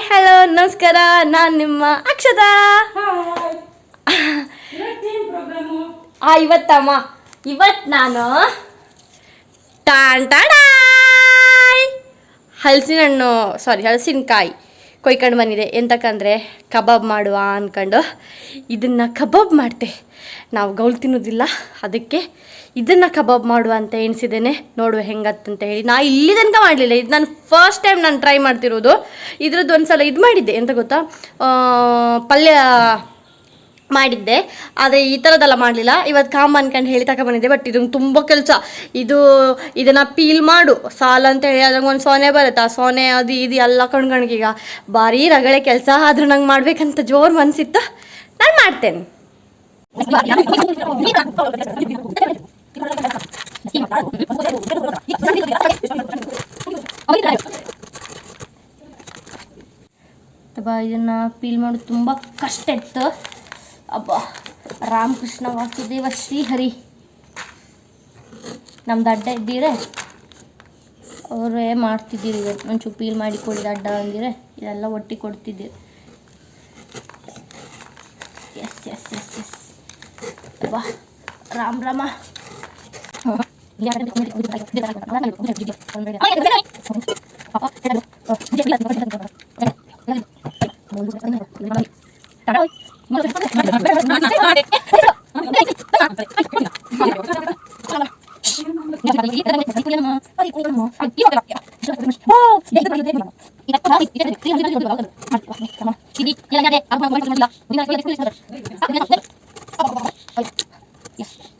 Hello, ನಮಸ್ಕಾರ. ನಾನು ನಿಮ್ಮ ಅಕ್ಷತಾ. ಆ, ಇವತ್ತಮ್ಮ. ಇವತ್ತು ನಾನು ಟಾನ್ ಟಾಡಾಯ್ ಹಲಸಿನ ಹಣ್ಣು ಸಾರಿ ಹಲಸಿನಕಾಯಿ ಕೊಯ್ಕೊಂಡು ಬಂದಿದೆ. ಎಂತಕ್ಕಂದರೆ ಕಬಾಬ್ ಮಾಡುವ ಅಂದ್ಕೊಂಡು ಇದನ್ನು ಕಬಾಬ್ ಮಾಡ್ತೆ. ನಾವು ಗೌಲ್ ತಿನ್ನೋದಿಲ್ಲ. ಅದಕ್ಕೆ ಇದನ್ನು ಕಬಾಬ್ ಮಾಡುವ ಅಂತ ಎಣಿಸಿದ್ದೇನೆ. ನೋಡುವ ಹೆಂಗತ್ತಂತ ಹೇಳಿ. ನಾ ಇಲ್ಲಿ ತನಕ ಮಾಡಲಿಲ್ಲ. ಇದು ನಾನು ಫಸ್ಟ್ ಟೈಮ್ ನಾನು ಟ್ರೈ ಮಾಡ್ತಿರೋದು. ಇದ್ರದ್ದು ಒಂದು ಸಲ ಇದು ಮಾಡಿದ್ದೆ. ಎಂತ ಗೊತ್ತಾ? ಪಲ್ಯ ಮಾಡಿದ್ದೆ. ಆದರೆ ಈ ಥರದ್ದೆಲ್ಲ ಮಾಡಲಿಲ್ಲ. ಇವತ್ತು ಕಾಮ್ ಅನ್ಕೊಂಡು ಹೇಳಿ ತಗೊಂಬಂದಿದ್ದೆ ಬಟ್ ಇದು ತುಂಬ ಕೆಲಸ. ಇದು ಇದನ್ನು ಪೀಲ್ ಮಾಡು. ಸಾಲ ಅಂತ ಹೇಳಿ ಅದಂಗೆ ಒಂದು ಸೋನೆ ಬರುತ್ತೆ. ಆ ಸೋನೆ, ಅದು ಇದು ಎಲ್ಲ ಕಣ್ಗಣ್ಗೀಗ ಭಾರಿ ರಗಳೆ ಕೆಲಸ. ಆದರೂ ನಂಗೆ ಮಾಡಬೇಕಂತ ಜೋರು ಮನಸ್ಸಿತ್ತು ನಾನು ಮಾಡ್ತೇನೆ. ಇದನ್ನು ಪೀಲ್ ಮಾಡೋದು ತುಂಬ ಕಷ್ಟ ಇತ್ತು. ಅಬ್ಬ, ರಾಮಕೃಷ್ಣ ವಾಸುದೇವ ಶ್ರೀಹರಿ. ನಮ್ದು ಅಡ್ಡ ಇದ್ದೀರೆ ಅವರೇ ಮಾಡ್ತಿದ್ದೀರಿ ಒಂಚೂರು ಪೀಲ್ ಮಾಡಿ ಕೊಡಿದ ಅಡ್ಡ ಅಂದಿರೆ ಇದೆಲ್ಲ ಒಟ್ಟಿ ಕೊಡ್ತಿದ್ದೀರಿ. ಎಸ್ ಎಸ್ ಎಸ್ ಎಸ್ ಅಬ್ಬಾ, Ram, Rama. Yang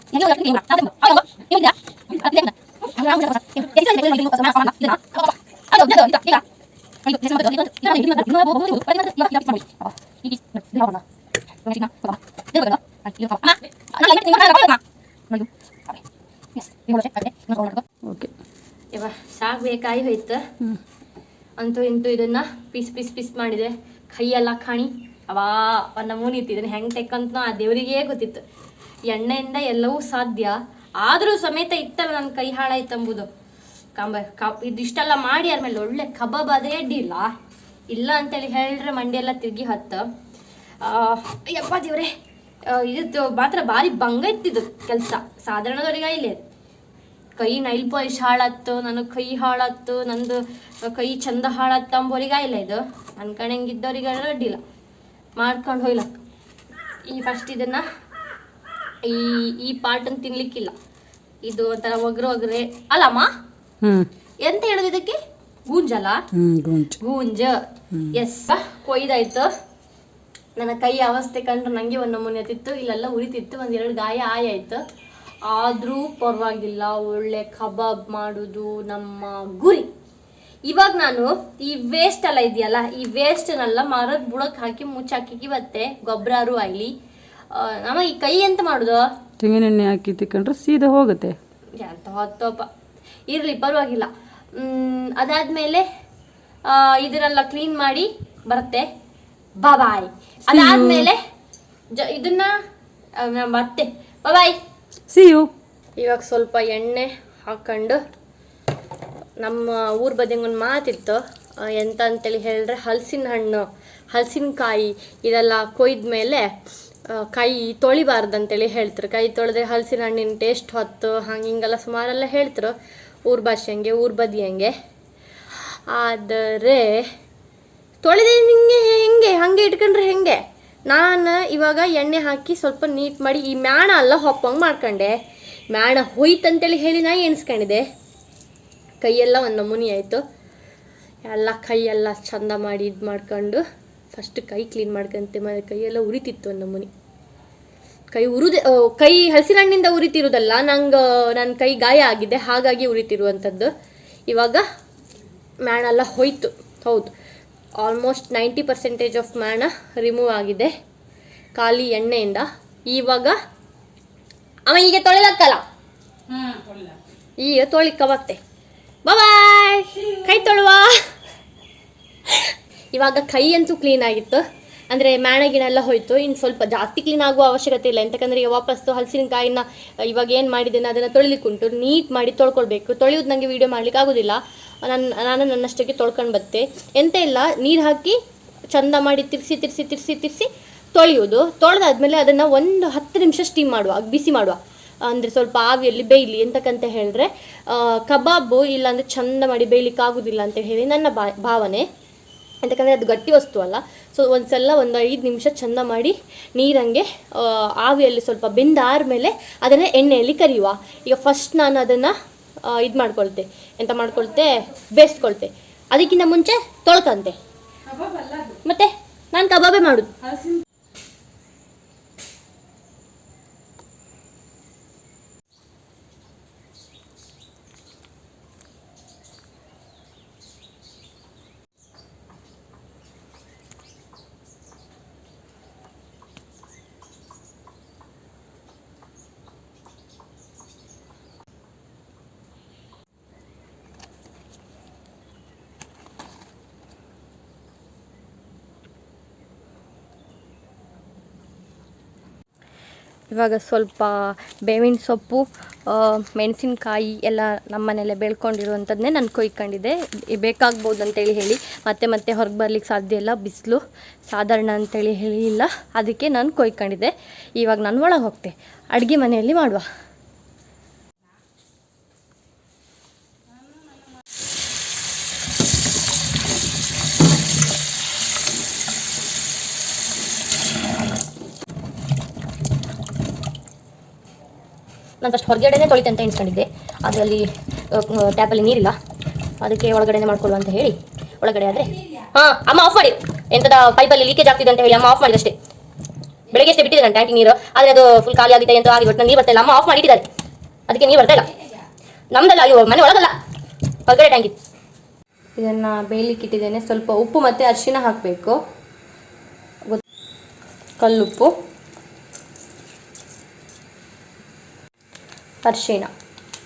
ini udah kita okay ಹೋಯ್ತು ಅಂತೂ ಇಂತೂ ಇದನ್ನ ಪೀಸ್ ಪೀಸ್ ಪೀಸ್ ಮಾಡಿದೆ. ಕೈಯೆಲ್ಲ ಕಾಣಿ. ಅವಾ ನಮೂನಿ ಇತ್ತು. ಇದನ್ನ ಹೆಂಗ್ ತೆಕ್ಕಂತ ಆ ದೇವರಿಗೇ ಗೊತ್ತಿತ್ತು. ಎಣ್ಣೆಯಿಂದ ಎಲ್ಲವೂ ಸಾಧ್ಯ. ಆದ್ರೂ ಸಮೇತ ಇತ್ತಲ್ಲ ನನ್ ಕೈ ಹಾಳಾಯ್ತು ಅಂಬುದು. ಕಾಂಬ, ಕಬ್, ಇದಿಷ್ಟೆಲ್ಲ ಮಾಡಿ ಆದ್ಮೇಲೆ ಒಳ್ಳೆ ಕಬಾಬ್ ಅದೇ ಅಡ್ಡಿಲ್ಲ ಇಲ್ಲ ಅಂತೇಳಿ ಹೇಳ್ರೆ ಮಂಡಿ ಎಲ್ಲ ತಿರುಗಿ ಹತ್ತು. ಯಪ್ಪ ದೇವ್ರೆ ಇದು ಮಾತ್ರ ಭಾರಿ ಭಂಗ ಇತ್ತಿದ್ದು ಕೆಲಸ. ಸಾಧಾರಣದವ್ರಿಗೆ ಇಲ್ಲೇ ಕೈ ನೈಲ್ ಪಾಲಿಶ್ ಹಾಳಾತ್ತು ನನಗೆ ಕೈ ಹಾಳಾತ್ತು, ನಂದು ಕೈ ಚಂದ ಹಾಳಾತ್ತು ಅಂಬೋರಿಗೆ ಇಲ್ಲ ಇದು. ನನ್ನ ಕಣಂಗಿದ್ದವ್ರಿಗೆ ಅಡ್ಡಿಲ್ಲ. ಮಾಡ್ಕೊಂಡು ಹೋಯ್ಲ ಈ ಫಸ್ಟ್ ಇದನ್ನ ಈ ಈ ಪಾರ್ಟನ್ನು ತಿನ್ಲಿಕ್ಕಿಲ್ಲ. ಇದು ಒಂಥರ ಒಗ್ರ ಒಗ್ರೆ. ಅಲ್ಲಮ್ಮ? ಎಂತ ಹೇಳುದು ಇದಕ್ಕೆ? ಗೂಂಜಲ್ಲ ಗುಂಚ್ ಗೂಂಜ. ಎಸ್. ಕೊಯ್ದಾಯ್ತು. ನನ್ನ ಕೈ ಅವಸ್ಥೆ ಕಂಡ್ರೆ ನನಗೆ ಒಂದು ನಮೂನೆ ತಿತ್ತು ಇಲ್ಲೆಲ್ಲ ಉರಿತಿತ್ತು ಒಂದೆರಡು ಗಾಯ ಆಯಾಯ್ತು. ಆದರೂ ಪರವಾಗಿಲ್ಲ ಒಳ್ಳೆ ಕಬಾಬ್ ಮಾಡೋದು ನಮ್ಮ ಗುರಿ. ಇವಾಗ ನಾನು ಈ ವೇಸ್ಟ್ ಎಲ್ಲ ಇದೆಯಲ್ಲ ಈ ವೇಸ್ಟ್ನೆಲ್ಲ ಮರದ ಬುಡಕ್ಕೆ ಹಾಕಿ ಮುಚ್ಚಾಕಿ ಬತ್ತೆ ಗೊಬ್ಬರಾರು ಆಗಲಿ ನಮ್ಮ ಈ ಕೈ ಎಂತ ಮಾಡೋದು? ತೆಂಗಿನೆಣ್ಣೆ ಹಾಕಿ ತಿಕ್ಕೊಂಡ್ರೆ ಸೀದಾ ಹೋಗುತ್ತೆ. ಎಂತ ಹೊತ್ತಪ್ಪ ಇರಲಿ ಪರವಾಗಿಲ್ಲ. ಅದಾದಮೇಲೆ ಇದನ್ನೆಲ್ಲ ಕ್ಲೀನ್ ಮಾಡಿ ಬರುತ್ತೆ. ಬಾಯ್ ಅದಾದ್ಮೇಲೆ ಜ ಇದನ್ನ ಮತ್ತೆ ಬಾಯ್ ಸಿಯು ಇವಾಗ ಸ್ವಲ್ಪ ಎಣ್ಣೆ ಹಾಕೊಂಡು ನಮ್ಮ ಊರ ಬದಿಗೆ ಒಂದು ಮಾತಿತ್ತು ಎಂತ ಅಂತೇಳಿ ಹೇಳಿದ್ರೆ ಹಲಸಿನ ಹಣ್ಣು ಹಲಸಿನಕಾಯಿ ಇದೆಲ್ಲ ಕೊಯ್ದ ಮೇಲೆ ಕೈ ತೊಳಿಬಾರ್ದು ಅಂತೇಳಿ ಹೇಳ್ತಾರೆ ಕೈ ತೊಳೆದ್ರೆ ಹಲಸಿನ ಹಣ್ಣಿನ ಟೇಸ್ಟ್ ಹೊತ್ತು ಹಂಗೆ ಹಿಂಗೆಲ್ಲ ಸುಮಾರೆಲ್ಲ ಹೇಳ್ತಾರೆ ಊರ ಭಾಷೆ ಹಂಗೆ, ಊರ ಬದಿ ಹಂಗೆ. ಆದರೆ, ತೊಳೆದೆ ನಿಂಗೆ ಹೆಂಗೆ? ಹಾಗೆ ಇಟ್ಕೊಂಡ್ರೆ ಹೆಂಗೆ? ನಾನು ಇವಾಗ ಎಣ್ಣೆ ಹಾಕಿ ಸ್ವಲ್ಪ ನೀಟ್ ಮಾಡಿ ಈ ಮ್ಯಾಣ ಅಲ್ಲ ಹೊಪ್ಪಂಗೆ ಮಾಡ್ಕೊಂಡೆ. ಮ್ಯಾಣ ಹೋಯ್ತಂತೇಳಿ ಹೇಳಿ ನಾ ಎಣಿಸ್ಕೊಂಡಿದೆ. ಕೈಯೆಲ್ಲ ಒಂದು ನಮೂನಿ ಆಯಿತು. ಎಲ್ಲ ಕೈಯೆಲ್ಲ ಚಂದ ಮಾಡಿ ಇದು ಮಾಡ್ಕೊಂಡು ಫಸ್ಟ್ ಕೈ ಕ್ಲೀನ್ ಮಾಡ್ಕೊಂತೆ ಮ ಕೈಯೆಲ್ಲ ಉರಿತಿತ್ತು ಒಂದು ನಮೂನಿ. ಕೈ ಉರಿದೆ ಕೈ ಹಸಿರಣ್ಣಿಂದ ಉರಿತಿರುವುದಲ್ಲ ಉರಿತಿರೋದಲ್ಲ ನಂಗೆ ನನ್ನ ಕೈ ಗಾಯ ಆಗಿದೆ ಹಾಗಾಗಿ ಉರಿತಿರುವಂಥದ್ದು ಇವಾಗ ಮ್ಯಾಣೆಲ್ಲ ಹೋಯ್ತು. ಹೌದು. ಆಲ್ಮೋಸ್ಟ್ ನೈಂಟಿ ಪರ್ಸೆಂಟೇಜ್ ಆಫ್ ಮ್ಯಾಣ ರಿಮೂವ್ ಆಗಿದೆ ಖಾಲಿ ಎಣ್ಣೆಯಿಂದ. ಇವಾಗ ಅವ ಈಗ ತೊಳಿಲಕ್ಕಲ್ಲ? ಈಗ ತೊಳಿಕ ಮತ್ತೆ. ಬಾಯ್ ಕೈ ತೊಳುವ. ಇವಾಗ ಕೈ ಅಂತೂ ಕ್ಲೀನ್ ಆಗಿತ್ತು. ಅಂದರೆ ಮ್ಯಾಣ ಗಿಣ ಎಲ್ಲ ಹೋಯಿತು. ಇನ್ನು ಸ್ವಲ್ಪ ಜಾಸ್ತಿ ಕ್ಲೀನ್ ಆಗುವ ಅವಶ್ಯಕತೆ ಇಲ್ಲ. ಎಂತಕಂದ್ರೆ ಈಗ ವಾಪಸ್ಸು ಹಲಸಿನಕಾಯಿನ ಇವಾಗ ಏನು ಮಾಡಿದ್ದೇನೆ, ಅದನ್ನು ತೊಳಿಲಿಕ್ಕುಂಟು. ನೀಟ್ ಮಾಡಿ ತೊಳ್ಕೊಳ್ಬೇಕು. ತೊಳೆಯೋದು ನನಗೆ ವೀಡಿಯೋ ಮಾಡ್ಲಿಕ್ಕೆ ಆಗೋದಿಲ್ಲ. ನನ್ನ ನಾನು ನನ್ನಷ್ಟಕ್ಕೆ ತೊಳ್ಕೊಂಡು ಬತ್ತೆ. ಎಂತ ಇಲ್ಲ, ನೀರು ಹಾಕಿ ಚಂದ ಮಾಡಿ ತಿರ್ಸಿ ತಿರ್ಸಿ ತಿರ್ಸಿ ತಿರ್ಸಿ ತೊಳೆಯೋದು. ತೊಳೆದಾದ್ಮೇಲೆ ಅದನ್ನು ಒಂದು ಹತ್ತು ನಿಮಿಷ ಸ್ಟೀಮ್ ಮಾಡುವ, ಬಿಸಿ ಮಾಡುವ. ಅಂದರೆ ಸ್ವಲ್ಪ ಆವಿಯಲ್ಲಿ ಬೇಯಲಿ ಎಂತಕ್ಕಂತ ಹೇಳಿದ್ರೆ ಕಬಾಬು ಇಲ್ಲಾಂದರೆ ಚಂದ ಮಾಡಿ ಬೇಯಲಿಕ್ಕೆ ಆಗೋದಿಲ್ಲ ಅಂತ ಹೇಳಿ ನನ್ನ ಭಾವನೆ. ಯಾಕಂದರೆ ಅದು ಗಟ್ಟಿ ವಸ್ತು ಅಲ್ಲ. ಸೊ ಒಂದ್ಸಲ ಒಂದು ಐದು ನಿಮಿಷ ಚಂದ ಮಾಡಿ ನೀರಂಗೆ ಆವಿಯಲ್ಲಿ ಸ್ವಲ್ಪ ಬೆಂದಾದ್ಮೇಲೆ ಅದನ್ನು ಎಣ್ಣೆಯಲ್ಲಿ ಕರಿಯುವ. ಈಗ ಫಸ್ಟ್ ನಾನು ಅದನ್ನು ಇದು ಮಾಡ್ಕೊಳ್ತೆ. ಎಂತ ಮಾಡ್ಕೊಳ್ತೆ? ಬೇಯಿಸ್ಕೊಳ್ತೆ ಅದಕ್ಕಿಂತ ಮುಂಚೆ ತೊಳ್ಕಂತೆ. ಮತ್ತೆ ನಾನು ಕಬಾಬೇ ಮಾಡುದು. ಇವಾಗ ಸ್ವಲ್ಪ ಬೇವಿನ ಸೊಪ್ಪು ಮೆಣಸಿನಕಾಯಿ ಎಲ್ಲ ನಮ್ಮನೆಯಲ್ಲೇ ಬೆಳ್ಕೊಂಡಿರುವಂಥದ್ದನ್ನೇ ನಾನು ಕೊಯ್ಕೊಂಡಿದ್ದೆ. ಬೇಕಾಗ್ಬೋದು ಅಂತೇಳಿ ಹೇಳಿ, ಮತ್ತೆ ಮತ್ತೆ ಹೊರಗೆ ಬರ್ಲಿಕ್ಕೆ ಸಾಧ್ಯ ಇಲ್ಲ, ಬಿಸಿಲು ಸಾಧಾರಣ ಅಂತೇಳಿ ಹೇಳಿ ಇಲ್ಲ. ಅದಕ್ಕೆ ನಾನು ಕೊಯ್ಕೊಂಡಿದ್ದೆ. ಇವಾಗ ನಾನು ಒಳಗೆ ಹೋಗ್ತೆ. ಅಡುಗೆ ಮನೆಯಲ್ಲಿ ಮಾಡುವ. ನಾನು ಫಸ್ಟ್ ಹೊರಗಡೆನೇ ತೊಳಿತೆ ಅಂತ ಎಣಿಸ್ಕೊಂಡಿದ್ದೆ. ಅದರಲ್ಲಿ ಟ್ಯಾಪಲ್ಲಿ ನೀರಿಲ್ಲ. ಅದಕ್ಕೆ ಒಳಗಡೆನೆ ಮಾಡ್ಕೊಳ್ಳುವ ಅಂತ ಹೇಳಿ. ಒಳಗಡೆ ಆದರೆ, ಹಾಂ, ಅಮ್ಮ ಆಫ್ ಮಾಡಿ. ಎಂಥದ ಪೈಪಲ್ಲಿ ಲೀಕೇಜ್ ಆಗ್ತಿದೆ ಅಂತ ಹೇಳಿ ಅಮ್ಮ ಆಫ್ ಮಾಡಿದಷ್ಟೇ. ಬೆಳಗ್ಗೆ ಅಷ್ಟೇ ಬಿಟ್ಟಿದೆ ನಾನು ಟ್ಯಾಂಕಿ ನೀರು. ಆದರೆ ಅದು ಫುಲ್ ಖಾಲಿ ಆಗಿದೆ ಅಂತ ಆಗಿ ಒಟ್ಟು ನೀರು ಬರ್ತಾ ಅಮ್ಮ ಆಫ್ ಮಾಡಿಟ್ಟಿದ್ದಾರೆ. ಅದಕ್ಕೆ ನೀರು ಬರ್ತಾ ಇಲ್ಲ. ನಮ್ದಲ್ಲ, ಅಯ್ಯೋ, ಮನೆ ಒಳಗಲ್ಲ. ಹೊರಗಡೆ ಟ್ಯಾಂಕಿ ಇದನ್ನು ಬೇಯಲಿಕ್ಕೆ ಇಟ್ಟಿದ್ದೇನೆ. ಸ್ವಲ್ಪ ಉಪ್ಪು ಮತ್ತು ಅರಿಶಿನ ಹಾಕಬೇಕು. ಕಲ್ಲುಪ್ಪು. ಅರಿಶಿಣ.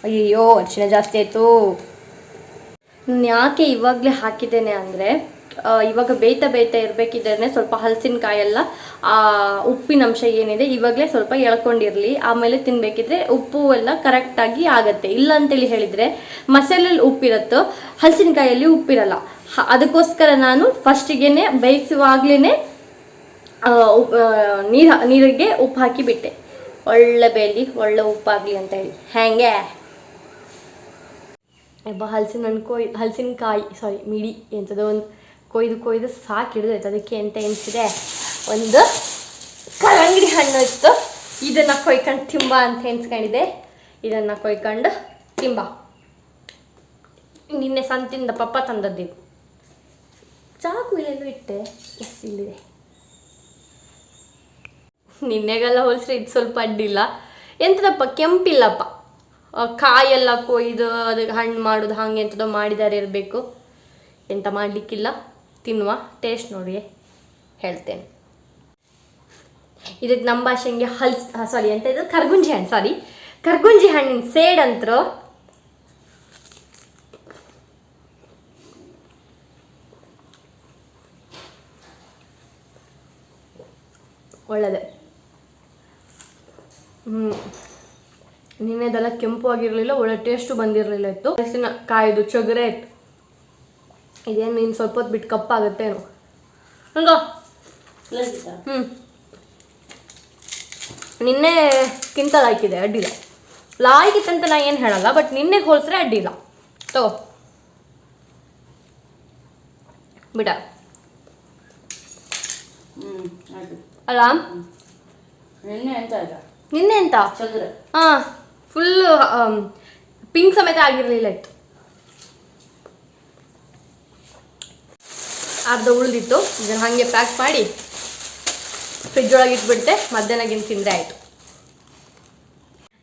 ಅಯ್ಯೋ ಅರಿಶಿಣ ಜಾಸ್ತಿ ಆಯಿತು. ಯಾಕೆ ಇವಾಗಲೇ ಹಾಕಿದ್ದೇನೆ ಅಂದರೆ ಇವಾಗ ಬೇಯ್ತಾ ಬೇಯ್ತಾ ಇರಬೇಕಿದ್ರೆ ಸ್ವಲ್ಪ ಹಲಸಿನಕಾಯಿ ಎಲ್ಲ ಆ ಉಪ್ಪಿನಂಶ ಏನಿದೆ ಇವಾಗಲೇ ಸ್ವಲ್ಪ ಎಳ್ಕೊಂಡಿರಲಿ. ಆಮೇಲೆ ತಿನ್ನಬೇಕಿದ್ರೆ ಉಪ್ಪು ಎಲ್ಲ ಕರೆಕ್ಟಾಗಿ ಆಗುತ್ತೆ. ಇಲ್ಲ ಅಂತೇಳಿ ಹೇಳಿದರೆ ಮಸಾಲೆಯಲ್ಲಿ ಉಪ್ಪಿರುತ್ತೋ, ಹಲಸಿನಕಾಯಲ್ಲಿ ಉಪ್ಪಿರಲ್ಲ. ಅದಕ್ಕೋಸ್ಕರ ನಾನು ಫಸ್ಟಿಗೆ ಬೇಯಿಸುವಾಗ್ಲೇ ನೀರು, ನೀರಿಗೆ ಉಪ್ಪು ಹಾಕಿ ಬಿಟ್ಟೆ ಒಳ್ಳೆ ಬೇಲಿ, ಒಳ್ಳೆ ಉಪ್ಪಾಗಲಿ ಅಂತ ಹೇಳಿ. ಹ್ಯಾಂಗೆ? ಅಬ್ಬ, ಹಲಸಿನ ಹಣ್ಣು ಕೊಯ್ ಹಲಸಿನಕಾಯಿ ಸಾರಿ ಮಿಡಿ ಎಂಥದೋ ಒಂದು ಕೊಯ್ದು ಕೊಯ್ದು ಸಾಕು ಆಯ್ತು ಅದಕ್ಕೆ ಎಂತ ಎನಿಸಿದೆ ಒಂದು ಕಲ್ಲಂಗಡಿ ಹಣ್ಣು ಇತ್ತು. ಇದನ್ನು ಕೊಯ್ಕೊಂಡು ತಿಂಬ ಅಂತ ಎನ್ಸ್ಕೊಂಡಿದೆ ಇದನ್ನು ಕೊಯ್ಕೊಂಡು ತಿಂಬ. ನಿನ್ನೆ ಸಂತಿಂದ ಪಪ್ಪ ತಂದದ್ದು ಚಾಕು ಇಲ್ಲೆಲ್ಲೂ ಇಟ್ಟೆ. ಎಸ್, ಇಲ್ಲಿದೆ. ನಿನ್ನೆಗೆಲ್ಲ ಹೋಲಿಸ್ರೆ ಇದು ಸ್ವಲ್ಪ ಅಡ್ಡಿಲ್ಲ. ಎಂಥದಪ್ಪ ಕೆಂಪಿಲ್ಲಪ್ಪ. ಕಾಯೆಲ್ಲ ಕೊಯ್ದು ಅದಕ್ಕೆ ಹಣ್ಣು ಮಾಡೋದು ಹಾಗೆ ಎಂಥದೋ ಮಾಡಿದಾರೆ ಇರಬೇಕು. ಎಂಥ ಮಾಡಲಿಕ್ಕಿಲ್ಲ. ತಿನ್ನುವ. ಟೇಸ್ಟ್ ನೋಡಿ ಹೇಳ್ತೇನೆ. ಇದಕ್ಕೆ ನಮ್ಮ ಭಾಷೆಗೆ ಹಲ್ಸ್ ಸಾರಿ ಎಂತ ಇದು? ಕರ್ಗುಂಜಿ ಹಣ್ಣು ಸಾರಿ ಕರ್ಗುಂಜಿ ಹಣ್ಣಿನ ಸೇಡ್ ಅಂತರು. ಒಳ್ಳೆದೆ. ಹ್ಞೂ ನಿನ್ನೆದೆಲ್ಲ ಕೆಂಪು ಆಗಿರಲಿಲ್ಲ ಒಳ್ಳೆ ಟೇಸ್ಟು ಬಂದಿರಲಿಲ್ಲ ಇತ್ತು. ಹಲಸಿನ ಕಾಯ್ದು ಚೊಗರೆ ಇತ್ತು. ಇದೇನು ನೀನು ಸ್ವಲ್ಪ ಹೊತ್ತು ಬಿಟ್ಟು ಕಪ್ಪಾಗುತ್ತೇನೋ ಹಂಗೋ. ಹ್ಞೂ ನಿನ್ನೆ ಕಿಂತ ಲಾಯ್ಕಿದೆ ಅಡ್ಡಿಲ್ಲ. ಲಾಯ್ಕಿತ್ತಂತ ನಾ ಏನು ಹೇಳಲ್ಲ ಬಟ್ ನಿನ್ನೆ ಹೋಲ್ಸ್ರೆ ಅಡ್ಡಿಲ್ಲ. ತಗೋ. ಬಿಡ. ಅಲ್ಲ ನಿನ್ನೆ ಎಂತ ಆಯ್ತಾ? ನಿನ್ನೆ ಎಂತ? ಹಾ ಫುಲ್ ಪಿಂಕ್ ಸಮೇತ ಆಗಿರಲಿಲ್ಲ ಇತ್ತು. ಅರ್ಧ ಉಳಿದಿತ್ತು ಇದನ್ನ ಹಾಗೆ ಪ್ಯಾಕ್ ಮಾಡಿ ಫ್ರಿಜ್ ಒಳಗೆ ಇಟ್ಬಿಡ್ತೆ ಮಧ್ಯಾಹ್ನಗಿನ ತಿಂದರೆ ಆಯಿತು.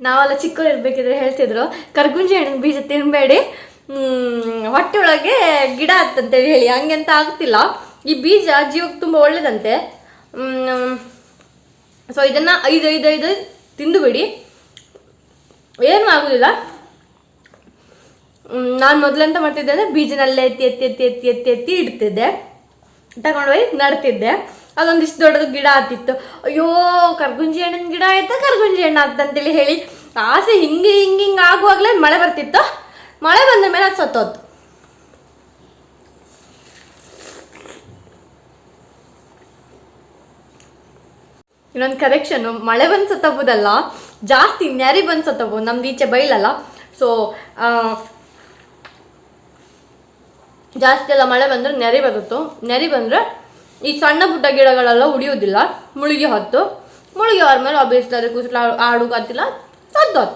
ನಾವೆಲ್ಲ ಚಿಕ್ಕವ್ರು ಇರ್ಬೇಕಿದ್ರೆ ಹೇಳ್ತಿದ್ರು ಕರ್ಗುಂಜಿ ಹಣ್ಣಿನ ಬೀಜ ತಿನ್ನಬೇಡಿ ಹೊಟ್ಟೆ ಒಳಗೆ ಗಿಡ ಅಂತಂತೇಳಿ ಹೇಳಿ ಹಂಗೆ ಅಂತ ಆಗ್ತಿಲ್ಲ. ಈ ಬೀಜ ಜೀವಕ್ಕೆ ತುಂಬ ಒಳ್ಳೇದಂತೆ. ಸೊ ಇದನ್ನ ಐದು ಐದು ಐದು ತಿಂದು ಬಿಡಿ ಏನೂ ಆಗೋದಿಲ್ಲ. ನಾನು ಮೊದಲೆಂತ ಮಾಡ್ತಿದ್ದೆ ಅಂದರೆ ಬೀಜನಲ್ಲೇ ಎತ್ತಿ ಎತ್ತಿ ಎತ್ತಿ ಎತ್ತಿ ಎತ್ತಿ ಎತ್ತಿ ಇಡ್ತಿದ್ದೆ. ತಗೊಂಡೋಗಿ ನಡ್ತಿದ್ದೆ. ಅದೊಂದಿಷ್ಟು ದೊಡ್ಡದು ಗಿಡ ಆತಿತ್ತು ಅಯ್ಯೋ, ಕರ್ಗುಂಜಿ ಹಣ್ಣಿನ ಗಿಡ ಆಯ್ತಾ, ಕರ್ಗುಂಜಿ ಹಣ್ಣು ಅಂತೇಳಿ ಹೇಳಿ. ಆಸೆ ಹಿಂಗೆ ಹಿಂಗೆ ಹಿಂಗೆ ಆಗುವಾಗಲೇ ಮಳೆ ಬರ್ತಿತ್ತು. ಮಳೆ ಬಂದ ಮೇಲೆ ಅದು ಸತ್ತೋತು. ಇನ್ನೊಂದು ಕರೆಕ್ಷನ್ ಮಳೆ ಬಂದು ಸತ್ತಬೋದಲ್ಲ, ಜಾಸ್ತಿ ನೆರೆ ಬಂದು ಸತ್ತಬೋದು ನಮ್ದು ಈಚೆ ಬೈಲಲ್ಲ ಸೊ ಜಾಸ್ತಿ ಎಲ್ಲ ಮಳೆ ಬಂದ್ರೆ ನೆರೆ ಬರುತ್ತೆ. ನೆರೆ ಬಂದ್ರೆ ಈ ಸಣ್ಣ ಪುಟ್ಟ ಗಿಡಗಳೆಲ್ಲ ಉಳಿಯೋದಿಲ್ಲ ಮುಳುಗಿ ಹೊತ್ತು. ಮುಳುಗಿ ಹೊರಮೇಲೆ ಅಭಿಸ್ತಾರೆ ಕುಸಲ ಆಡು ಕತ್ತಿಲ್ಲ ಸದ್ದೋತ್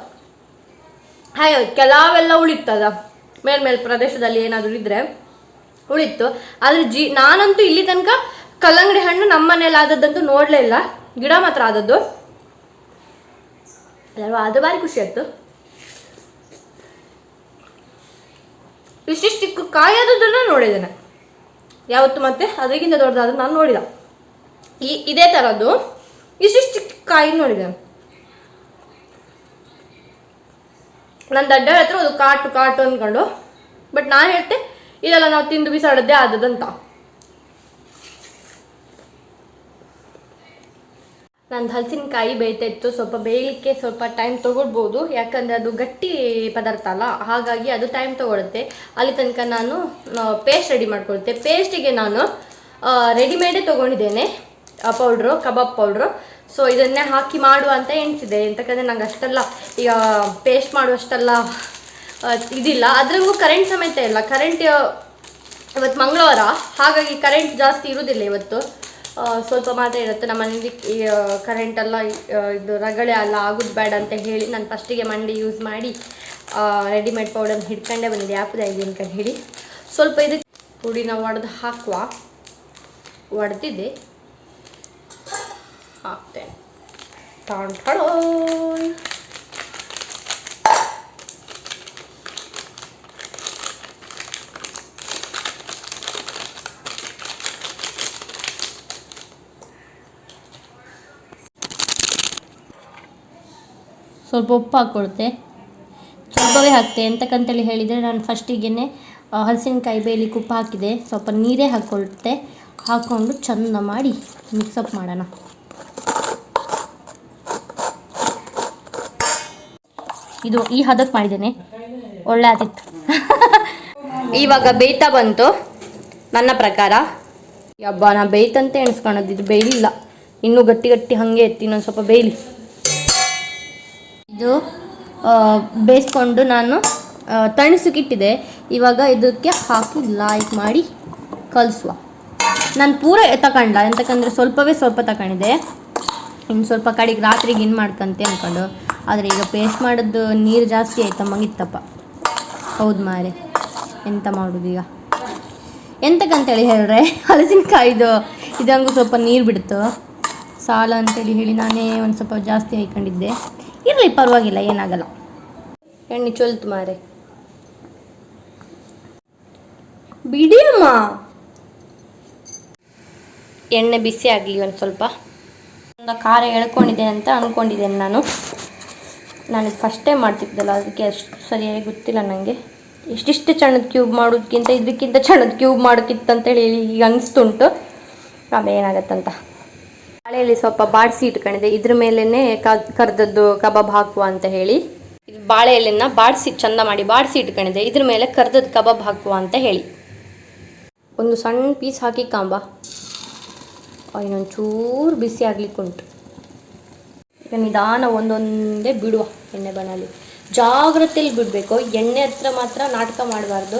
ಹಾಗೆ ಕೆಲವೆಲ್ಲ ಉಳಿತದ. ಮೇಲ್ಮೇಲ್ ಪ್ರದೇಶದಲ್ಲಿ ಏನಾದರೂ ಇದ್ರೆ ಉಳಿತು ಆದ್ರೆ ಜಿ, ನಾನಂತೂ ಇಲ್ಲಿ ತನಕ ಕಲ್ಲಂಗಡಿ ಹಣ್ಣು ನಮ್ಮ ಮನೇಲಿ ಆದದ್ದಂತೂ ನೋಡಲೇ ಇಲ್ಲ. ಗಿಡ ಮಾತ್ರ ಆದದ್ದು. ಅದು ಭಾರಿ ಖುಷಿ ಆಯ್ತು. ಇಷ್ಟಿಷ್ಟು ಚಿಕ್ಕ ಕಾಯಿ ನೋಡಿದ್ದೇನೆ. ಯಾವತ್ತು ಮತ್ತೆ? ಅದಕ್ಕಿಂತ ದೊಡ್ಡದಾದ ನಾನು ನೋಡಿಲ್ಲ. ಈ, ಇದೇ ಥರದ್ದು ಇಷ್ಟಿಷ್ಟು ಚಿಕ್ಕ ಕಾಯಿ ನೋಡಿದ್ದೇನೆ ನನ್ನ ದಡ್ಡ ಹತ್ರ ಅದು ಕಾಟು ಕಾಟು ಅನ್ಕೊಂಡು. ಬಟ್ ನಾನು ಹೇಳ್ತೆ, ಇದೆಲ್ಲ ನಾವು ತಿಂದು ಬಿಸಾಡೋದೇ ಆದದಂತ ನಂದು ಹಲಸಿನಕಾಯಿ ಬೇಯ್ತಾ ಇತ್ತು ಸ್ವಲ್ಪ ಬೇಯಲಿಕ್ಕೆ ಸ್ವಲ್ಪ ಟೈಮ್ ತೊಗೊಳ್ಬೋದು. ಯಾಕಂದರೆ ಅದು ಗಟ್ಟಿ ಪದಾರ್ಥ ಅಲ್ಲ. ಹಾಗಾಗಿ ಅದು ಟೈಮ್ ತೊಗೊಳುತ್ತೆ. ಅಲ್ಲಿ ತನಕ ನಾನು ಪೇಸ್ಟ್ ರೆಡಿ ಮಾಡ್ಕೊಳುತ್ತೆ ಪೇಸ್ಟಿಗೆ ನಾನು ರೆಡಿಮೇಡೇ ತೊಗೊಂಡಿದ್ದೇನೆ. ಪೌಡ್ರು ಕಬಾಬ್ ಪೌಡ್ರು ಸೊ ಇದನ್ನೇ ಹಾಕಿ ಮಾಡುವ ಅಂತ ಎಣಿಸಿದೆ. ಎಂತಕ್ಕಂದರೆ ನಂಗೆ ಅಷ್ಟೆಲ್ಲ, ಈಗ ಪೇಸ್ಟ್ ಮಾಡುವಷ್ಟೆಲ್ಲ ಇದಿಲ್ಲ. ಅದ್ರಂಗೂ ಕರೆಂಟ್ ಸಮೇತ ಇಲ್ಲ. ಕರೆಂಟ್ ಇವತ್ತು ಮಂಗಳವಾರ. ಹಾಗಾಗಿ ಕರೆಂಟ್ ಜಾಸ್ತಿ ಇರುವುದಿಲ್ಲ ಇವತ್ತು. ಸ್ವಲ್ಪ ಮಾತ್ರ ಇರುತ್ತೆ. ನಮ್ಮ ಮನೇಲಿ ಈ ಕರೆಂಟ್ ಎಲ್ಲ ಇದು ರಗಳೆ ಎಲ್ಲ ಆಗೋದು ಬೇಡ ಅಂತ ಹೇಳಿ ನಾನು ಫಸ್ಟಿಗೆ ಮಂಡಿ ಯೂಸ್ ಮಾಡಿ ರೆಡಿಮೇಡ್ ಪೌಡರ್ ಹಿಡ್ಕೊಂಡೇ ಬಂದಿದೆ ಇದೆ ಅಂತ ಹೇಳಿ. ಸ್ವಲ್ಪ ಇದಕ್ಕೆ ಪುಡಿನ ಒಡೆದು ಹಾಕುವ. ಒಡೆದಿದೆ. ಹಾಕ್ತೇನೆ. ಟಾಂಟಾಡೋಯ್ ಸ್ವಲ್ಪ ಉಪ್ಪು ಹಾಕ್ಕೊಳುತ್ತೆ ಸ್ವಲ್ಪವೇ ಹಾಕ್ತೆ. ಎಂತಕ್ಕಂತೇಳಿ ಹೇಳಿದರೆ ನಾನು ಫಸ್ಟಿಗೆ ಹಲಸಿನಕಾಯಿ ಬೇಯಲಿಕ್ಕೆ ಉಪ್ಪು ಹಾಕಿದೆ. ಸ್ವಲ್ಪ ನೀರೇ ಹಾಕ್ಕೊಳ್ತೆ. ಹಾಕ್ಕೊಂಡು ಚಂದ ಮಾಡಿ ಮಿಕ್ಸಪ್ ಮಾಡೋಣ. ಇದು ಈ ಹದಕ್ಕೆ ಮಾಡಿದ್ದೇನೆ. ಒಳ್ಳೆ ಆದಿತ್ತು ಇವಾಗ ಬೇಯ್ತಾ ಬಂತು. ನನ್ನ ಪ್ರಕಾರ. ಯಬ್ಬ, ನಾ ಬೇಯ್ತಂತೆ ಎಣಿಸ್ಕೊಳೋದು ಇದು ಬೇಯಲಿಲ್ಲ. ಇನ್ನೂ ಗಟ್ಟಿ ಗಟ್ಟಿ ಹಾಗೆ ಎತ್ತಿ ಇನ್ನೊಂದು ಸ್ವಲ್ಪ ಬೇಯಲಿ. ಇದು ಬೇಯಿಸ್ಕೊಂಡು ನಾನು ತಣಿಸುಕಿಟ್ಟಿದೆ ಇವಾಗ ಇದಕ್ಕೆ ಹಾಕಿ ಲೈಕ್ ಮಾಡಿ ಕಲಿಸುವ. ನಾನು ಪೂರ ತಗೊಂಡ ಎಂತಕ್ಕಂದರೆ ಸ್ವಲ್ಪವೇ ಸ್ವಲ್ಪ ತಗೊಂಡಿದೆ ಇನ್ನು ಸ್ವಲ್ಪ ಕಡೆಗೆ ರಾತ್ರಿಗೆ ಇನ್ನು ಮಾಡ್ಕಂತೆ ಅಂದ್ಕೊಂಡು ಆದರೆ ಈಗ ಪೇಸ್ಟ್ ಮಾಡೋದು ನೀರು ಜಾಸ್ತಿ ಆಯ್ತು ಮಗಿತ್ತಪ್ಪ ಹೌದು ಮಾರೆ, ಎಂತ ಮಾಡೋದು ಈಗ? ಎಂತಕ್ಕಂತೇಳಿ ಹೇಳ್ರೆ? ಹಲಸಿನಕಾಯಿದು, ಇದಂಗೂ ಸ್ವಲ್ಪ ನೀರು ಬಿಡ್ತು. ಸಾಲ ಅಂತೇಳಿ ಹೇಳಿ ನಾನೇ ಒಂದು ಸ್ವಲ್ಪ ಜಾಸ್ತಿ ಹಾಕೊಂಡಿದ್ದೆ ಇರಲಿ, ಪರವಾಗಿಲ್ಲ, ಏನಾಗಲ್ಲ. ಎಣ್ಣೆ ಚೊಲ್ತು ಮಾರೆ. ಬಿಡಿ ಅಮ್ಮ ಎಣ್ಣೆ ಬಿಸಿ ಆಗಲಿ ಒಂದು ಸ್ವಲ್ಪ. ಒಂದು ಖಾರ ಎಳ್ಕೊಂಡಿದ್ದೇನೆ ಅಂತ ಅಂದ್ಕೊಂಡಿದ್ದೇನೆ ನಾನು. ನಾನು ಫಸ್ಟ್ ಟೈಮ್ ಮಾಡ್ತಿದ್ದಲ್ಲ, ಅದಕ್ಕೆ ಅಷ್ಟು ಸರಿಯಾಗಿ ಗೊತ್ತಿಲ್ಲ ನನಗೆ ಇಷ್ಟಿಷ್ಟು ಚಣದ ಕ್ಯೂಬ್ ಮಾಡೋದಕ್ಕಿಂತ ಇದಕ್ಕಿಂತ ಚಣದ ಕ್ಯೂಬ್ ಮಾಡೋಕ್ಕಿತ್ತಂತೇಳಿ ಈಗ ಅನಿಸ್ತುಂಟು ಆಮೇಲೆ ಏನಾಗತ್ತಂತ. ಬಾಳೆಯಲ್ಲಿ ಸ್ವಲ್ಪ ಬಾಡಿಸಿ ಇಟ್ಕೊಂಡಿದ್ದೆ ಇದ್ರ ಮೇಲೇನೆ ಕರ್ದದ್ದು ಕಬಾಬ್ ಹಾಕುವ ಅಂತ ಹೇಳಿ. ಇದು ಬಾಳೆ ಎಲೆನ ಬಾಡಿಸಿ, ಚಂದ ಮಾಡಿ ಬಾಡಿಸಿ ಇಟ್ಕೊಂಡಿದ್ದೆ ಇದ್ರ ಮೇಲೆ ಕರ್ದದ್ದು ಕಬಾಬ್ ಹಾಕುವ ಅಂತ ಹೇಳಿ. ಒಂದು ಸಣ್ಣ ಪೀಸ್ ಹಾಕಿ ಕಾಂಬ. ಇನ್ನೊಂಚೂರು ಬಿಸಿ ಆಗ್ಲಿಕ್ಕೆ ಉಂಟು. ಈಗ ನಿಧಾನ ಒಂದೊಂದೇ ಬಿಡುವ ಎಣ್ಣೆ ಬಣ್ಣಲ್ಲಿ ಜಾಗ್ರತೆಯಲ್ಲಿ ಬಿಡಬೇಕು. ಎಣ್ಣೆ ಹತ್ರ ಮಾತ್ರ ನಾಟಕ ಮಾಡಬಾರ್ದು.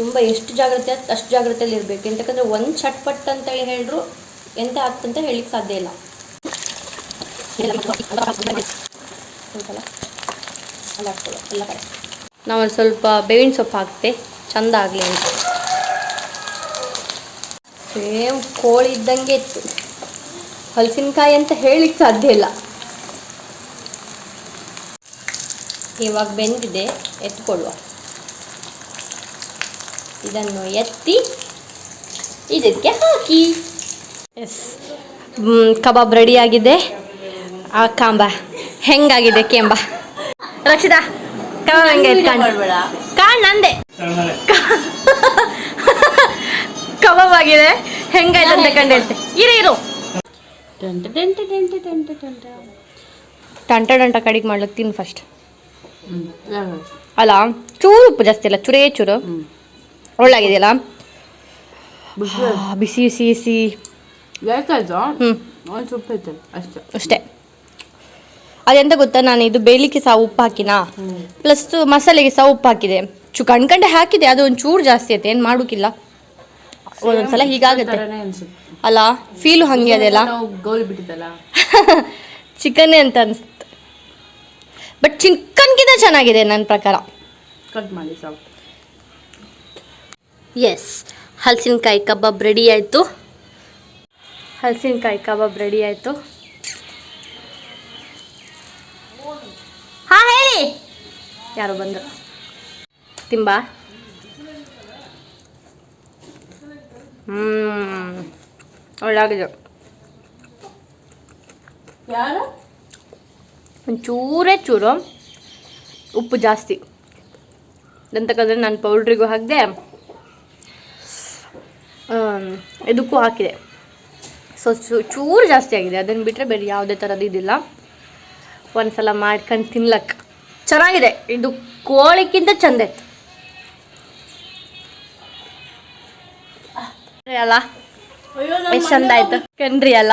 ತುಂಬ ಎಷ್ಟು ಜಾಗ್ರತೆ, ಅಷ್ಟು ಜಾಗ್ರತೆಯಲ್ಲಿ ಇರಬೇಕು. ಎಂತಕಂದ್ರೆ ಒಂದು ಚಟ್ಪಟ್ ಅಂತೇಳಿ ಹೇಳಿದ್ರು ಎಂತ ಆಗ್ತಂತ ಹೇಳಿಕ್ ಸಾಧ್ಯ ಇಲ್ಲ. ಎಲ್ಲ ಕಡೆ. ನಾವು ಸ್ವಲ್ಪ ಬೇವಿನ ಸೊಪ್ಪು ಹಾಕ್ತೆ ಚಂದ ಆಗಲಿ ಅಂತ. ಸೇಮ್ ಕೋಳಿ ಇದ್ದಂಗೆ ಇತ್ತು. ಹಲಸಿನಕಾಯಿ ಅಂತ ಹೇಳಿಕ್ಕೆ ಸಾಧ್ಯ ಇಲ್ಲ. ಇವಾಗ ಬೆಂದಿದೆ ಎತ್ಕೊಳ್ಳುವ. ಇದನ್ನು ಎತ್ತಿ ಇದಕ್ಕೆ ಹಾಕಿ. ಎಸ್ ಕಬಾಬ್ ರೆಡಿ ಆಗಿದೆ. ಆ ಕಾಂಬ. ಹೆಂಗಾಗಿದೆ ಕೆಂಬ? ರಕ್ಷಿತಾ ಕಬಾಬ್ ಕಾಣ್ ನಂದೆ. ಕಬಾಬ್ ಆಗಿದೆ. ಹೆಂಗಾಯ್ತು ಅಂತ ಕಂಡು ಹೇಳ್ತೆ. ಇರು ಇರು. ಟೆಂಟೆ ಟೆಂಟೆ ಕಡಿಗೆ ಮಾಡ್ಲಿಕ್ಕೆ ತಿನ್ ಫಸ್ಟ್ ಅಲ್ಲ ಚೂರು ಉಪ್ಪು ಜಾಸ್ತಿ ಅಲ್ಲ ಚೂರೇ ಚೂರು. ಒಳ್ಳಾಗಿದೆಯಲ್ಲ ಬಿಸಿ ಬಿಸಿ ಬಿಸಿ. ಒಂದು ಐತೆ ಅಷ್ಟೇ. ಅಷ್ಟೇ. ಅದೆಂತ ಗೊತ್ತಾ? ನಾನು ಇದು ಬೇಯಲಿಕ್ಕೆ ಸಹ ಉಪ್ಪು ಹಾಕಿನಾ? ಪ್ಲಸ್ ಮಸಾಲೆಗೆ ಸಹ ಉಪ್ಪು ಹಾಕಿದೆ. ಚು ಕಣ್ಕಂಡೆ ಹಾಕಿದೆ ಅದು ಒಂದು ಚೂರು ಜಾಸ್ತಿ ಐತೆ ಏನು ಮಾಡೋಕ್ಕಿಲ್ಲ ಒಂದೊಂದ್ಸಲ ಹೀಗಾಗುತ್ತೆ. ಅಲ್ಲ ಫೀಲು ಹಂಗೆ ಅದೆಲ್ಲ? ಚಿಕನ್ ಬಿಟ್ಟಿದ್ದಲ್ಲ? ಚಿಕನ್ನೇ ಅಂತ ಅನಿಸ್ತು. ಬಟ್ ಚಿಕನ್ಗಿಂತ ಚೆನ್ನಾಗಿದೆ ನನ್ನ ಪ್ರಕಾರ. ಕಟ್ ಮಾಡಿ ಸಾಕು. ಎಸ್ ಹಲಸಿನಕಾಯಿ ಕಬಾಬ್ ರೆಡಿ ಆಯಿತು. ಹಲಸಿನಕಾಯಿ ಕಬಾಬ್ ರೆಡಿ ಆಯಿತು. ಹಾಂ ಹೇಳಿ. ಯಾರು ಬಂದರು. ತಿಂಬಾ. ಹ್ಞೂ ಒಳ್ಳಾಗಿದೆ. ಯಾರು? ಒಂಚೂರೇ ಚೂರು. ಉಪ್ಪು ಜಾಸ್ತಿ. ಅಂತಕ್ಕಂದ್ರೆ ನಾನು ಪೌಡ್ರಿಗೂ ಹಾಕಿದೆ ಇದಕ್ಕೂ ಹಾಕಿದೆ. ಸೊ ಚೂರು ಜಾಸ್ತಿ ಆಗಿದೆ. ಅದನ್ನು ಬಿಟ್ಟರೆ ಬೇರೆ ಯಾವುದೇ ಥರದ್ದು ಇದಿಲ್ಲ. ಒಂದ್ಸಲ ಮಾಡ್ಕೊಂಡು ತಿನ್ಲಕ್ಕೆ ಚೆನ್ನಾಗಿದೆ. ಇದು ಕೋಳಿಕ್ಕಿಂತ ಚಂದ ಇತ್ತು. ಅಲ್ಲ ಎಷ್ಟು ಚಂದ ಆಯ್ತು. ಕಣ್ರಿ ಅಲ್ಲ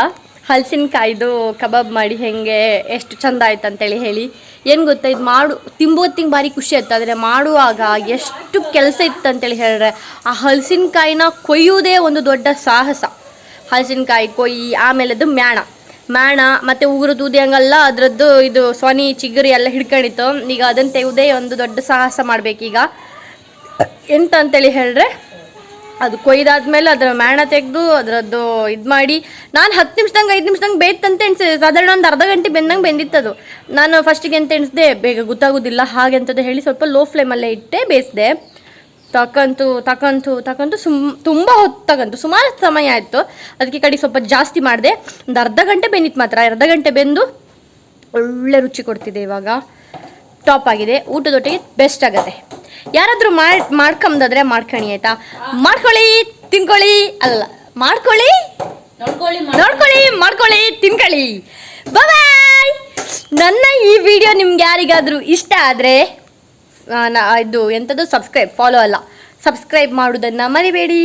ಹಲಸಿನಕಾಯ್ದು ಕಬಾಬ್ ಮಾಡಿ ಹೆಂಗೆ ಎಷ್ಟು ಚಂದ ಆಯ್ತು ಅಂತೇಳಿ ಹೇಳಿ. ಏನು ಗೊತ್ತಾ ಇದು ಮಾಡು ತಿಂಬೋತ್ತಿಂಗೆ ಭಾರಿ ಖುಷಿ ಆಯ್ತು. ಆದರೆ ಮಾಡುವಾಗ ಎಷ್ಟು ಕೆಲಸ ಇತ್ತು ಅಂತೇಳಿ ಹೇಳಿದ್ರೆ ಆ ಹಲಸಿನಕಾಯಿನ ಕೊಯ್ಯುವುದೇ ಒಂದು ದೊಡ್ಡ ಸಾಹಸ. ಹಲಸಿನಕಾಯಿ, ಕೊಯ್ಯಿ ಆಮೇಲೆ ಅದು ಮ್ಯಾಣ. ಮ್ಯಾಣ ಮತ್ತು ಉಗುರು ಹಂಗಲ್ಲ ಅದರದ್ದು ಇದು ಸೊನಿ ಚಿಗುರಿ ಎಲ್ಲ ಹಿಡ್ಕೊಂಡಿತ್ತು. ಈಗ ಅದನ್ನು ತೆಗೆದೇ ಒಂದು ದೊಡ್ಡ ಸಾಹಸ ಮಾಡಬೇಕೀಗ ಎಂತ ಅಂತೇಳಿ ಹೇಳಿದ್ರೆ, ಅದು ಕೊಯ್ದಾದ್ಮೇಲೆ ಅದರ ಮ್ಯಾಣ ತೆಗೆದು ಅದರದ್ದು ಇದು ಮಾಡಿ, ನಾನು ಹತ್ತು ನಿಮಿಷದಂಗೆ, ಐದು ನಿಮಿಷದಂಗೆ ಬೇಯ್ತಂತ ಎಣಿಸಿ, ಸಾಧಾರಣ ಒಂದು ಅರ್ಧ ಗಂಟೆ ಬೆಂದಂಗೆ ಬೆಂದಿತ್ತದು. ನಾನು ಫಸ್ಟಿಗೆ ಎಂತ ಎಣಿಸ್ದೆ, ಬೇಗ ಗೊತ್ತಾಗೋದಿಲ್ಲ ಹಾಗೆ ಅಂತದ್ದು ಹೇಳಿ ಸ್ವಲ್ಪ ಲೋ ಫ್ಲೇಮಲ್ಲೇ ಇಟ್ಟೆ ಬೇಯಿಸಿದೆ. ತಕಂತು ತಕಂತು ತಕಂತು ಸುಮ್ ತುಂಬ ಹೊತ್ತು ತಗಂತು ಸುಮಾರು ಸಮಯ ಆಯಿತು. ಅದಕ್ಕೆ ಕಡೆ ಸ್ವಲ್ಪ ಜಾಸ್ತಿ ಮಾಡಿದೆ. ಒಂದು ಅರ್ಧ ಗಂಟೆ ಬೆಂದಿತ್ತು ಮಾತ್ರ. ಅರ್ಧ ಗಂಟೆ ಬೆಂದು ಒಳ್ಳೆ ರುಚಿ ಕೊಡ್ತಿದೆ ಇವಾಗ. ಟಾಪ್ ಆಗಿದೆ. ಊಟದೊಟ್ಟಿಗೆ ಬೆಸ್ಟ್ ಆಗುತ್ತೆ. ಯಾರಾದರೂ ಮಾಡಿ ಮಾಡ್ಕೊಂಬಂದಾದ್ರೆ ಮಾಡ್ಕೊಳ್ಳಿ ಆಯಿತಾ? ಮಾಡ್ಕೊಳ್ಳಿ ತಿನ್ಕೊಳ್ಳಿ. ಅಲ್ಲ ಮಾಡ್ಕೊಳ್ಳಿ. ನೋಡ್ಕೊಳ್ಳಿ ನೋಡ್ಕೊಳ್ಳಿ ಮಾಡ್ಕೊಳ್ಳಿ ತಿನ್ಕೊಳ್ಳಿ. ಬಾಯ್ ನನ್ನ ಈ ವಿಡಿಯೋ ನಿಮ್ಗೆ ಯಾರಿಗಾದರೂ ಇಷ್ಟ ಆದರೆ ಇದು ಎಂಥದ್ದು ಸಬ್ಸ್ಕ್ರೈಬ್ ಫಾಲೋ ಅಲ್ಲ. ಸಬ್ಸ್ಕ್ರೈಬ್ ಮಾಡೋದನ್ನು ಮರಿಬೇಡಿ.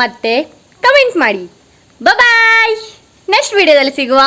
ಮತ್ತು ಕಮೆಂಟ್ ಮಾಡಿ. ಬಾಯ್ ನೆಕ್ಸ್ಟ್ ವಿಡಿಯೋದಲ್ಲಿ ಸಿಗುವ.